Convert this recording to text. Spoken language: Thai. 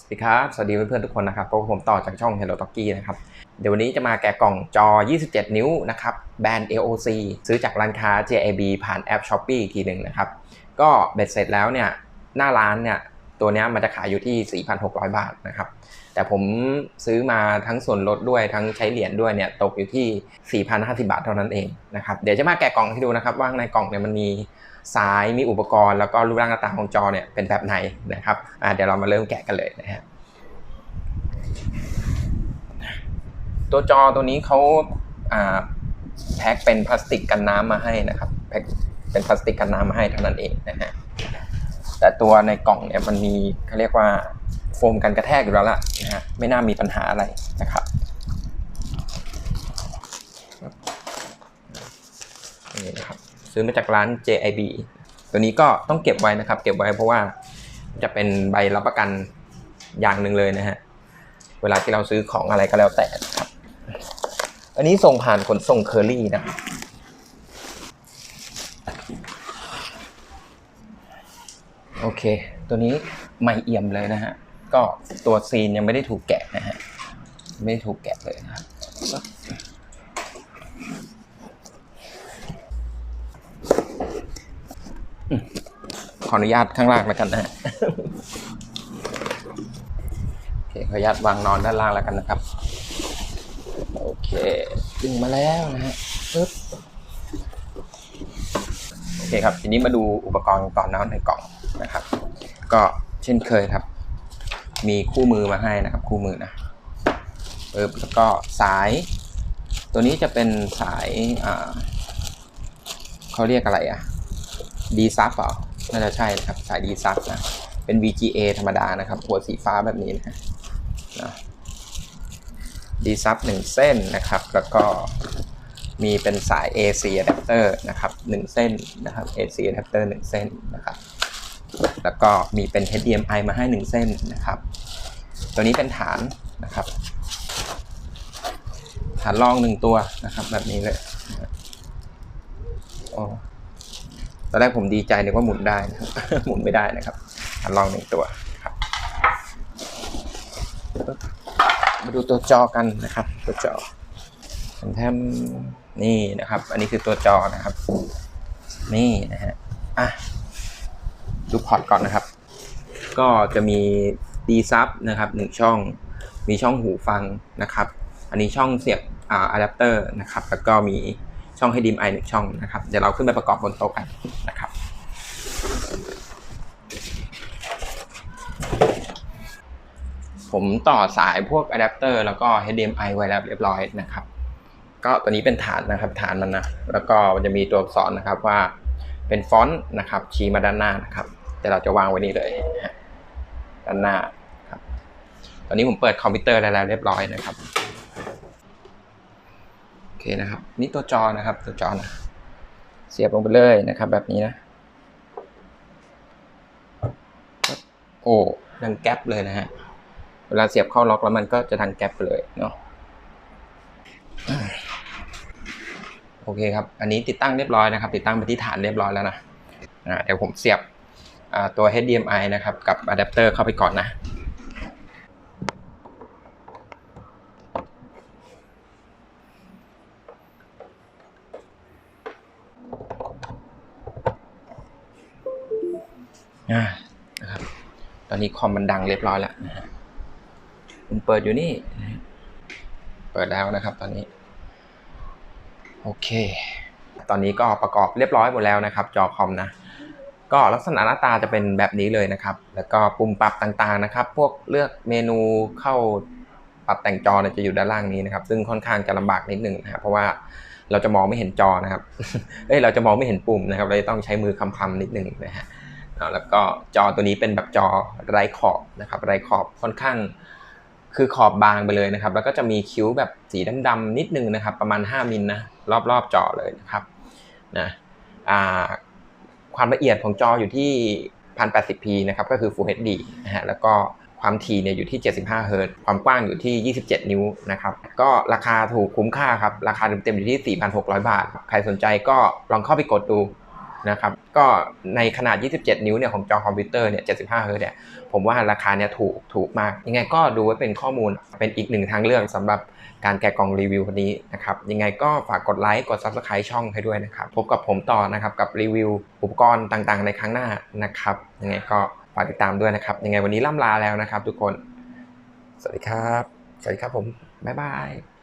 สวัสดีครับ สวัสดีเพื่อนๆทุกคนนะครับพบกับผมต่อจากช่อง Hello t o k i นะครับ เดี๋ยววันนี้จะมาแกะกล่องจอ 27 นิ้วนะครับ แบรนด์ AOC ซื้อจากร้านค้า JAB ผ่านแอป Shopee อีกทีหนึ่งนะครับ ก็เบ็ดเสร็จแล้วเนี่ย หน้าร้านเนี่ย ตัวนี้มันจะขายอยู่ที่ 4,600 บาทนะครับ แต่ผมซื้อมาทั้งส่วนลดด้วยทั้งใช้เหรียญด้วยเนี่ยตกอยู่ที่ 4,050 บาทเท่านั้นเองนะครับ เดี๋ยวจะมาแกะกล่องให้ดูนะครับ ว่าในกล่องเนี่ยมันมีสายมีอุปกรณ์แล้วก็รูปร่างหน้าตาของจอเนี่ยเป็นแบบไหนนะครับเดี๋ยวเรามาเริ่มแกะกันเลยนะฮะตัวจอตัวนี้เขาาแพ็คเป็นพลาสติกกันน้ำมาให้นะครับแพ็คเป็นพลาสติกกันน้ำมาให้เท่านั้นเองนะฮะ แต่ตัวในกล่องเนี่ยมันมีเขาเรียกว่าโฟมกันกระแทกอยู่แล้วล่ะนะฮะไม่น่ามีปัญหาอะไรนะครับนี่นะครับซื้อมาจากร้าน JIB ตัวนี้ก็ต้องเก็บไว้นะครับ เก็บไว้เพราะว่าจะเป็นใบรับประกันอย่างหนึ่งเลยนะฮะเวลาที่เราซื้อของอะไรก็แล้วแต่ครับ อันนี้ส่งผ่านขนส่งเคอรี่นะครับ โอเค ตัวนี้ไม่เอี่ยมเลยนะฮะ ก็ตัวซีนยังไม่ได้ถูกแกะนะฮะ ไม่ได้ถูกแกะเลยนะครับขออนุญาตข้างล่างแล้วกันนะฮะโอเคขออนุญาตวางนอนด้านล่างแล้วกันนะครับ โอเคดึงมาแล้วนะฮะปึ๊บ อเคครับ ทีนี้มาดูอุปกรณ์ก่อนนะในกล่องนะครับ ก็เช่นเคยครับ มีคู่มือมาให้นะครับ คู่มือนะปึ๊บแล้วก็สาย ตัวนี้จะเป็นสายอ่าเขาเรียกอะไรอะดีซับเปล่าน่าจะใช่นะครับ สายดีซับนะ เป็น VGA ธรรมดานะครับ หัวสีฟ้าแบบนี้นะนะดีซับหนึ่งเส้นนะครับ แล้วก็ มีเป็นสาย AC adapter นะครับหนึ่งเส้นนะครับ AC adapter หนึ่งเส้นนะครับแล้วก็มีเป็น HDMI มาให้หนึ่งเส้นนะครับ ตัวนี้เป็นฐานนะครับ ฐานรองหนึ่งตัวนะครับ แบบนี้เลยโอ้ตอนแรกผมดีใจนึกว่าหมุนได้นะครับหมุนไม่ได้นะครับ ฐานรองหนึ่งตัวครับมาดูตัวจอกันนะครับ ตัวจอแทม นี่นะครับ อันนี้คือตัวจอนะครับ นี่นะฮะอะดูพอร์ตก่อนนะครับ ก็จะมีดีซับนะครับหนึ่งช่อง มีช่องหูฟังนะครับ อันนี้ช่องเสียบอ่าอะแดปเตอร์นะครับ แล้วก็มีช่องให้ดิมไอหนึ่งช่องนะครับ เดี๋ยวเราขึ้นไปประกอบบนโต๊ะกันนะครับ ผมต่อสายพวกอะแดปเตอร์แล้วก็ HDMI ไว้แล้วเรียบร้อยนะครับ ก็ตัวนี้เป็นฐานนะครับฐานมันนะแล้วก็มันจะมีตัวอักษรนะครับว่าเป็นฟอนต์นะครับชี้มาด้านหน้านะครับเดี๋ยวเราจะวางไว้นี่เลยด้านหน้าครับตอนนี้ผมเปิดคอมพิวเตอร์แล้วเรียบร้อยนะครับโอเคนะครับ นี่ตัวจอนะครับตัวจอนะเสียบลงไปเลยนะครับ แบบนี้นะโอ้ดังแก๊ปเลยนะฮะเวลาเสียบเข้าล็อกแล้วมันก็จะดังแก๊ปไปเลยเนาะ โอเคครับ อันนี้ติดตั้งเรียบร้อยนะครับ ติดตั้งไปที่ฐานเรียบร้อยแล้วนะเดี๋ยวผมเสียบตัว HDMI นะครับ กับอะแดปเตอร์เข้าไปก่อนนะนะครับ ตอนนี้คอมมันดังเรียบร้อยแล้วนะฮะผมเปิดอยู่นี่ เปิดแล้วนะครับตอนนี้ โอเค ตอนนี้ก็ประกอบเรียบร้อยหมดแล้วนะครับ จอคอมนะ ก็ลักษณะหน้าตาจะเป็นแบบนี้เลยนะครับ แล้วก็ปุ่มปรับต่างๆนะครับ พวกเลือกเมนูเข้าปรับแต่งจอเนี่ยจะอยู่ด้านล่างนี้นะครับ ซึ่งค่อนข้างจะลำบากนิดหนึ่งนะครับเพราะว่าเราจะมองไม่เห็นจอนะครับ เอ้ยเราจะมองไม่เห็นปุ่มนะครับ เราจะต้องใช้มือคำๆนิดหนึ่งนะฮะแล้วก็จอตัวนี้เป็นแบบจอไร้ขอบนะครับ ไร้ขอบค่อนข้างคือขอบบางไปเลยนะครับ แล้วก็จะมีคิ้วแบบสีดำๆนิดนึงนะครับ ประมาณ 5มิลนะ รอบๆจอเลยนะครับนะความละเอียดของจออยู่ที่ 1080p นะครับก็คือ Full HD นะฮะแล้วก็ความถี่เนี่ยอยู่ที่ 75 เฮิรตความกว้างอยู่ที่ 27 นิ้วนะครับ ก็ราคาถูกคุ้มค่าครับ ราคาเต็มๆอยู่ที่ 4,600 บาท ใครสนใจก็ลองเข้าไปกดดู นะครับก็ในขนาด 27 นิ้วเนี่ยของจอคอมพิวเตอร์เนี่ย 75เฮิร์ตเนี่ยผมว่าราคาเนี่ยถูกถูกมาก ยังไงก็ดูไว้เป็นข้อมูลเป็นอีกหนึ่งทางเลือกสำหรับการแกะกล่องรีวิวคนนี้นะครับยังไงก็ฝากกดไลค์กด Subscribe ช่องให้ด้วยนะครับ พบกับผมต่อนะครับกับรีวิวอุปกรณ์ต่างๆ ในครั้งหน้านะครับยังไงก็ฝากติดตามด้วยนะครับ ยังไงวันนี้ล่ำลาแล้วนะครับ ทุกคน สวัสดีครับ สวัสดีครับผมบ๊ายบาย